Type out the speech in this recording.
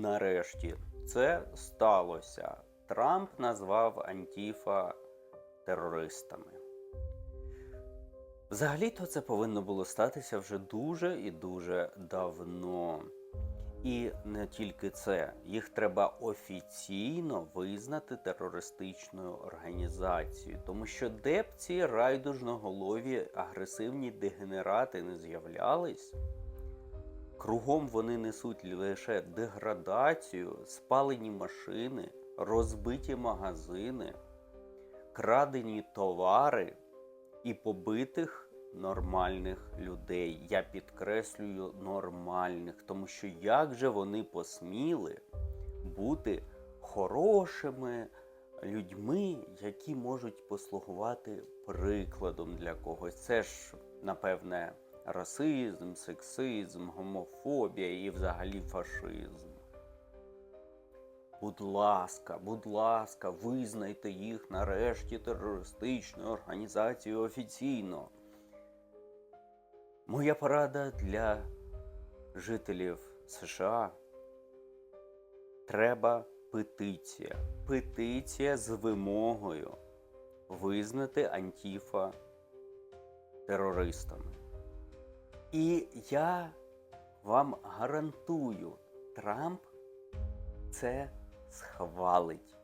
нарешті це сталося. Трамп назвав Антіфа терористами. Взагалі-то це повинно було статися вже дуже і дуже давно. І не тільки це, їх треба офіційно визнати терористичною організацією, тому що де б ці райдужноголові агресивні дегенерати не з'являлись, кругом вони несуть лише деградацію, спалені машини, розбиті магазини, крадені товари і побитих нормальних людей. Я підкреслюю нормальних, тому що як же вони посміли бути хорошими людьми, які можуть послугувати прикладом для когось. Це ж, напевне, расизм, сексизм, гомофобія і взагалі фашизм. Будь ласка, будь ласка, визнайте їх нарешті терористичною організацією офіційно. Моя порада для жителів США. Треба петиція. Петиція з вимогою визнати Антіфа терористами. І я вам гарантую, Трамп це схвалить.